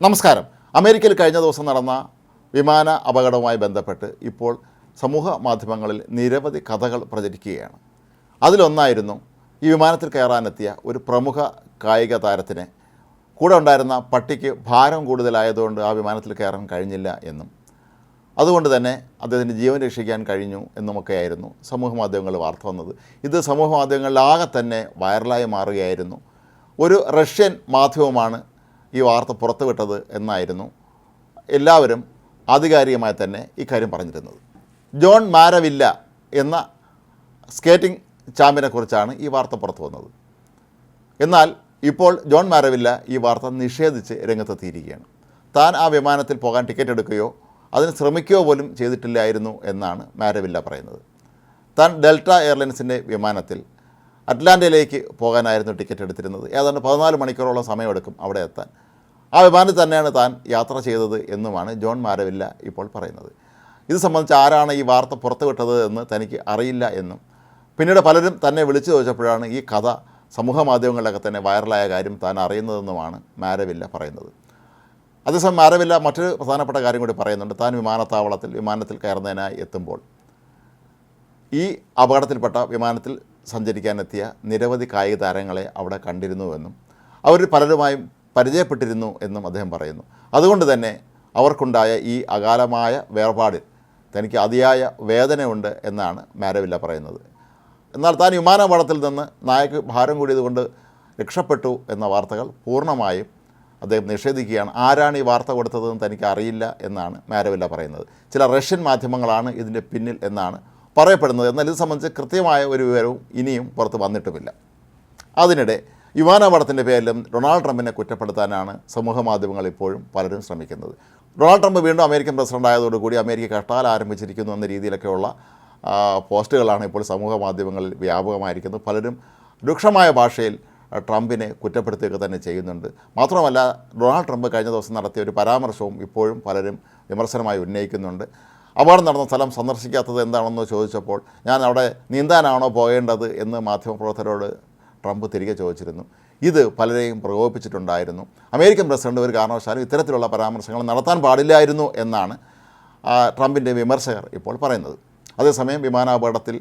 നമസ്കാരം. അമേരിക്കയിൽ കഴിഞ്ഞ ദിവസം നടന്ന വിമാന അപകടവുമായി ബന്ധപ്പെട്ട് ഇപ്പോൾ സമൂഹ മാധ്യമങ്ങളിൽ നിരവധി കഥകൾ പ്രചരിക്കുകയാണ്. അതിലൊന്നായിരുന്നു ഈ വിമാനത്തിൽ കയറാനെത്തിയ ഒരു പ്രമുഖ കായിക താരത്തിന് കൂടെ ഉണ്ടായിരുന്ന പട്ടിക്ക് ഭാരം കൂടുതലായതുകൊണ്ട് ആ വിമാനത്തിൽ കയറാൻ കഴിഞ്ഞില്ല എന്നും അതുകൊണ്ട് തന്നെ അദ്ദേഹത്തിന്റെ ജീവൻ രക്ഷിക്കാൻ കഴിഞ്ഞു എന്നുമൊക്കെയായിരുന്നു സമൂഹ മാധ്യമങ്ങളിൽ വാർത്ത വന്നത്. ഇത് സമൂഹ മാധ്യമങ്ങളിലാകെ തന്നെ വൈറലായി മാറുകയായിരുന്നു. ഒരു റഷ്യൻ മാധ്യമമാണ് ഈ വാർത്ത പുറത്തുവിട്ടത് എന്നായിരുന്നു എല്ലാവരും ആധികാരികമായി തന്നെ ഇക്കാര്യം പറഞ്ഞിരുന്നത്. ജോൺ മാരവില്ല എന്ന സ്കേറ്റിംഗ് ചാമ്പ്യനെക്കുറിച്ചാണ് ഈ വാർത്ത പുറത്തു വന്നത്. എന്നാൽ ഇപ്പോൾ ജോൺ മാരവില്ല ഈ വാർത്ത നിഷേധിച്ച് രംഗത്തെത്തിയിരിക്കുകയാണ്. താൻ ആ വിമാനത്തിൽ പോകാൻ ടിക്കറ്റ് എടുക്കുകയോ അതിന് ശ്രമിക്കുകയോ പോലും ചെയ്തിട്ടില്ലായിരുന്നു എന്നാണ് മാരവില്ല പറയുന്നത്. താൻ ഡെൽറ്റ എയർലൈൻസിന്റെ വിമാനത്തിൽ അറ്റ്ലാന്റയിലേക്ക് പോകാനായിരുന്നു ടിക്കറ്റ് എടുത്തിരുന്നത്. ഏതാണ്ട് പതിനാല് മണിക്കൂറോളം സമയമെടുക്കും അവിടെ എത്താൻ. ആ വിമാനത്തിൽ തന്നെയാണ് താൻ യാത്ര ചെയ്തത് എന്നുമാണ് ജോൺ മാരവില്ല ഇപ്പോൾ പറയുന്നത്. ഇത് സംബന്ധിച്ച് ആരാണ് ഈ വാർത്ത പുറത്തുവിട്ടത് എന്ന് തനിക്ക് അറിയില്ല എന്നും. പിന്നീട് പലരും തന്നെ വിളിച്ചു ചോദിച്ചപ്പോഴാണ് ഈ കഥ സമൂഹ മാധ്യമങ്ങളിലൊക്കെ തന്നെ വൈറലായ കാര്യം താൻ അറിയുന്നതെന്നുമാണ് മാരവില്ല പറയുന്നത്. അതേസമയം മാരവില്ല മറ്റൊരു പ്രധാനപ്പെട്ട കാര്യം കൂടി പറയുന്നുണ്ട്. താൻ വിമാനത്താവളത്തിൽ വിമാനത്തിൽ കയറുന്നതിനായി എത്തുമ്പോൾ ഈ അപകടത്തിൽപ്പെട്ട വിമാനത്തിൽ സഞ്ചരിക്കാനെത്തിയ നിരവധി കായിക താരങ്ങളെ അവിടെ കണ്ടിരുന്നുവെന്നും അവർ പലരുമായും പരിചയപ്പെട്ടിരുന്നു എന്നും അദ്ദേഹം പറയുന്നു. അതുകൊണ്ട് തന്നെ അവർക്കുണ്ടായ ഈ അകാലമായ വേർപാടിൽ തനിക്ക് അതിയായ വേദനയുണ്ട് എന്നാണ് മാരവില്ല പറയുന്നത്. എന്നാൽ താൻ വിമാനപാടത്തിൽ നിന്ന് നായക്ക് ഭാരം കൂടിയതുകൊണ്ട് രക്ഷപ്പെട്ടു എന്ന വാർത്തകൾ പൂർണമായും അദ്ദേഹം നിഷേധിക്കുകയാണ്. ആരാണ് ഈ വാർത്ത കൊടുത്തതെന്ന് തനിക്ക് അറിയില്ല എന്നാണ് മാരവില്ല പറയുന്നത്. ചില റഷ്യൻ മാധ്യമങ്ങളാണ് ഇതിന്റെ പിന്നിൽ എന്നാണ് പറയപ്പെടുന്നത് എന്നാൽ ഇത് സംബന്ധിച്ച് കൃത്യമായ ഒരു വിവരവും ഇനിയും പുറത്ത് വന്നിട്ടുമില്ല. അതിനിടെ യുവാനപടത്തിന്റെ പേരിലും ഡൊണാൾഡ് ട്രംപിനെ കുറ്റപ്പെടുത്താനാണ് സമൂഹ മാധ്യമങ്ങൾ ഇപ്പോഴും പലരും ശ്രമിക്കുന്നത്. ഡൊണാൾഡ് ട്രംപ് വീണ്ടും അമേരിക്കൻ പ്രസിഡന്റ് ആയതോടുകൂടി അമേരിക്ക കഷ്ടാൽ ആരംഭിച്ചിരിക്കുന്നു എന്ന രീതിയിലൊക്കെയുള്ള പോസ്റ്റുകളാണ് ഇപ്പോൾ സമൂഹ മാധ്യമങ്ങളിൽ വ്യാപകമായിരിക്കുന്നത്. പലരും രൂക്ഷമായ ഭാഷയിൽ ട്രംപിനെ കുറ്റപ്പെടുത്തുകയൊക്കെ തന്നെ ചെയ്യുന്നുണ്ട്. മാത്രമല്ല ഡൊണാൾഡ് ട്രംപ് കഴിഞ്ഞ ദിവസം നടത്തിയ ഒരു പരാമർശവും ഇപ്പോഴും പലരും വിമർശനമായി ഉന്നയിക്കുന്നുണ്ട്. അപകടം നടന്ന സ്ഥലം സന്ദർശിക്കാത്തത് എന്താണെന്ന് ചോദിച്ചപ്പോൾ ഞാൻ അവിടെ നീന്താനാണോ പോകേണ്ടത് എന്ന് മാധ്യമപ്രവർത്തകരോട് ട്രംപ് തിരികെ ചോദിച്ചിരുന്നു. ഇത് പലരെയും പ്രകോപിപ്പിച്ചിട്ടുണ്ടായിരുന്നു. അമേരിക്കൻ പ്രസിഡന്റ് ഒരു കാരണവശാലും ഇത്തരത്തിലുള്ള പരാമർശങ്ങൾ നടത്താൻ പാടില്ലായിരുന്നു എന്നാണ് ട്രംപിന്റെ വിമർശകർ ഇപ്പോൾ പറയുന്നത്. അതേസമയം വിമാനാപകടത്തിൽ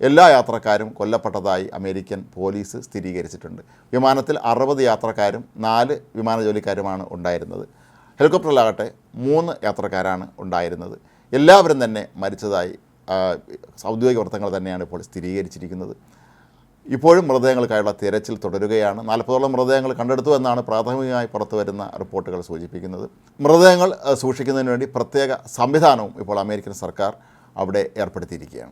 എല്ലാ യാത്രക്കാരും കൊല്ലപ്പെട്ടതായി അമേരിക്കൻ പോലീസ് സ്ഥിരീകരിച്ചിട്ടുണ്ട്. വിമാനത്തിൽ അറുപത് യാത്രക്കാരും നാല് വിമാന ജോലിക്കാരുമാണ് ഉണ്ടായിരുന്നത്. ഹെലികോപ്റ്ററിലാകട്ടെ മൂന്ന് യാത്രക്കാരാണ് ഉണ്ടായിരുന്നത്. എല്ലാവരും തന്നെ മരിച്ചതായി ഔദ്യോഗിക വൃത്തങ്ങൾ തന്നെയാണ് ഇപ്പോൾ സ്ഥിരീകരിച്ചിരിക്കുന്നത്. ഇപ്പോഴും മൃതദേഹങ്ങൾക്കായുള്ള തിരച്ചിൽ തുടരുകയാണ്. നാൽപ്പതോളം മൃതദേഹങ്ങൾ കണ്ടെടുത്തു എന്നാണ് പ്രാഥമികമായി പുറത്തു വരുന്ന റിപ്പോർട്ടുകൾ സൂചിപ്പിക്കുന്നത്. മൃതദേഹങ്ങൾ സൂക്ഷിക്കുന്നതിന് വേണ്ടി പ്രത്യേക സംവിധാനവും ഇപ്പോൾ അമേരിക്കൻ സർക്കാർ അവിടെ ഏർപ്പെടുത്തിയിരിക്കുകയാണ്.